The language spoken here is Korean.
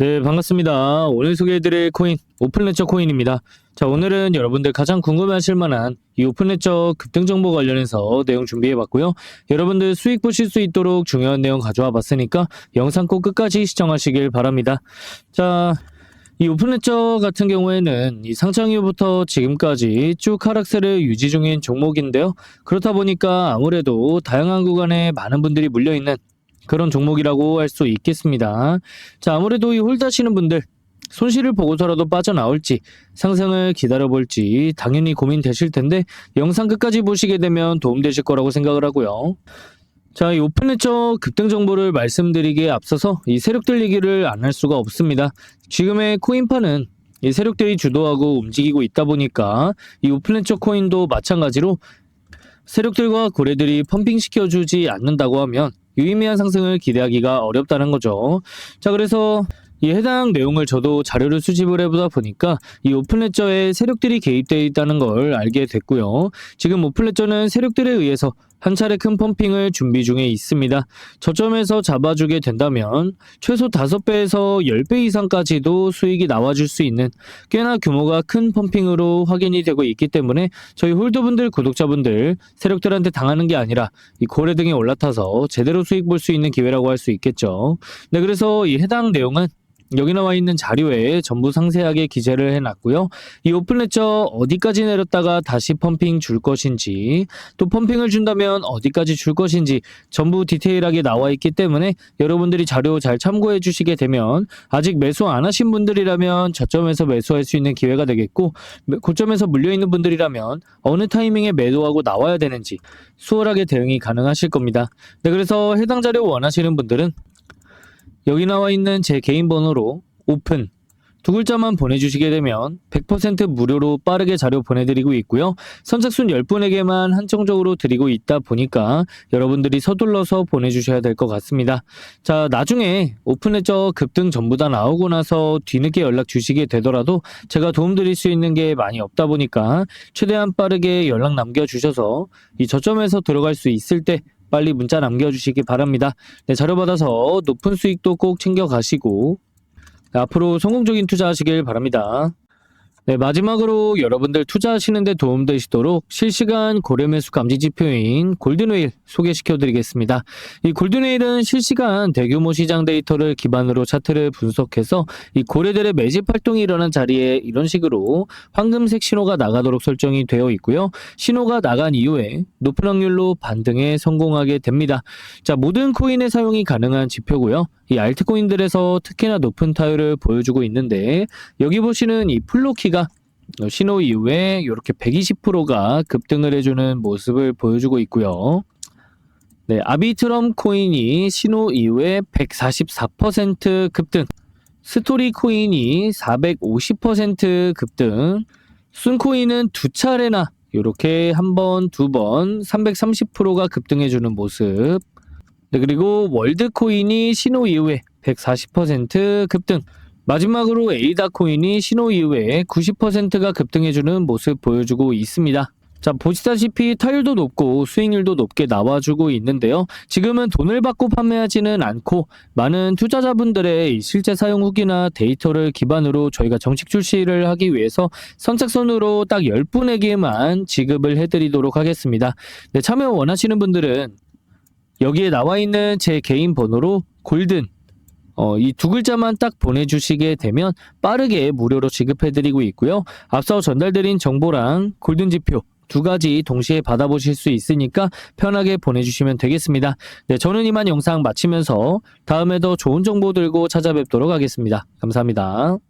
네, 반갑습니다. 오늘 소개해드릴 코인, 오픈레처 코인입니다. 자, 오늘은 여러분들 가장 궁금해하실 만한 이 오픈레처 급등 정보 관련해서 내용 준비해봤고요. 여러분들 수익 보실 수 있도록 중요한 내용 가져와 봤으니까 영상 꼭 끝까지 시청하시길 바랍니다. 자, 이 오픈레처 같은 경우에는 이 상장 이후부터 지금까지 쭉 하락세를 유지 중인 종목인데요. 그렇다 보니까 아무래도 다양한 구간에 많은 분들이 물려있는 그런 종목이라고 할 수 있겠습니다. 자, 아무래도 이 홀드하시는 분들 손실을 보고서라도 빠져나올지 상승을 기다려볼지 당연히 고민되실 텐데 영상 끝까지 보시게 되면 도움되실 거라고 생각을 하고요. 자, 이 오픈레처 급등 정보를 말씀드리기에 앞서서 이 세력들 얘기를 안 할 수가 없습니다. 지금의 코인파는 이 세력들이 주도하고 움직이고 있다 보니까 이 오픈레처 코인도 마찬가지로 세력들과 고래들이 펌핑시켜주지 않는다고 하면 유의미한 상승을 기대하기가 어렵다는 거죠. 자, 그래서 이 해당 내용을 저도 자료를 수집을 해보다 보니까 이 오픈레저에 세력들이 개입되어 있다는 걸 알게 됐고요. 지금 오픈레저는 세력들에 의해서 한 차례 큰 펌핑을 준비 중에 있습니다. 저점에서 잡아주게 된다면 최소 5배에서 10배 이상까지도 수익이 나와줄 수 있는 꽤나 규모가 큰 펌핑으로 확인이 되고 있기 때문에 저희 홀더분들, 구독자분들 세력들한테 당하는 게 아니라 이 고래 등에 올라타서 제대로 수익 볼 수 있는 기회라고 할 수 있겠죠. 네, 그래서 이 해당 내용은 여기 나와 있는 자료에 전부 상세하게 기재를 해놨고요. 이 오픈레처 어디까지 내렸다가 다시 펌핑 줄 것인지 또 펌핑을 준다면 어디까지 줄 것인지 전부 디테일하게 나와 있기 때문에 여러분들이 자료 잘 참고해 주시게 되면 아직 매수 안 하신 분들이라면 저점에서 매수할 수 있는 기회가 되겠고 고점에서 물려 있는 분들이라면 어느 타이밍에 매도하고 나와야 되는지 수월하게 대응이 가능하실 겁니다. 네, 그래서 해당 자료 원하시는 분들은 여기 나와 있는 제 개인 번호로 오픈 두 글자만 보내주시게 되면 100% 무료로 빠르게 자료 보내드리고 있고요. 선착순 10분에게만 한정적으로 드리고 있다 보니까 여러분들이 서둘러서 보내주셔야 될 것 같습니다. 자, 나중에 오픈레저 급등 전부 다 나오고 나서 뒤늦게 연락 주시게 되더라도 제가 도움드릴 수 있는 게 많이 없다 보니까 최대한 빠르게 연락 남겨주셔서 이 저점에서 들어갈 수 있을 때 빨리 문자 남겨주시기 바랍니다. 네, 자료 받아서 높은 수익도 꼭 챙겨가시고 네, 앞으로 성공적인 투자하시길 바랍니다. 네, 마지막으로 여러분들 투자하시는데 도움되시도록 실시간 고래매수 감지 지표인 골든웨일 소개시켜 드리겠습니다. 이 골든웨일은 실시간 대규모 시장 데이터를 기반으로 차트를 분석해서 이 고래들의 매집 활동이 일어난 자리에 이런 식으로 황금색 신호가 나가도록 설정이 되어 있고요. 신호가 나간 이후에 높은 확률로 반등에 성공하게 됩니다. 자, 모든 코인의 사용이 가능한 지표고요. 이 알트코인들에서 특히나 높은 타율을 보여주고 있는데 여기 보시는 이 플로키가 신호 이후에 이렇게 120%가 급등을 해주는 모습을 보여주고 있고요. 네, 아비트럼 코인이 신호 이후에 144% 급등, 스토리 코인이 450% 급등, 순코인은 두 차례나 이렇게 한 번, 두 번 330%가 급등해주는 모습. 네, 그리고 월드코인이 신호 이후에 140% 급등. 마지막으로 에이다 코인이 신호 이후에 90%가 급등해주는 모습 보여주고 있습니다. 자, 보시다시피 타율도 높고 수익률도 높게 나와주고 있는데요. 지금은 돈을 받고 판매하지는 않고 많은 투자자분들의 이 실제 사용 후기나 데이터를 기반으로 저희가 정식 출시를 하기 위해서 선착순으로 딱 10분에게만 지급을 해드리도록 하겠습니다. 네, 참여 원하시는 분들은 여기에 나와 있는 제 개인 번호로 골든 어, 이 두 글자만 딱 보내주시게 되면 빠르게 무료로 지급해드리고 있고요. 앞서 전달드린 정보랑 골든 지표 두 가지 동시에 받아보실 수 있으니까 편하게 보내주시면 되겠습니다. 네, 저는 이만 영상 마치면서 다음에 더 좋은 정보 들고 찾아뵙도록 하겠습니다. 감사합니다.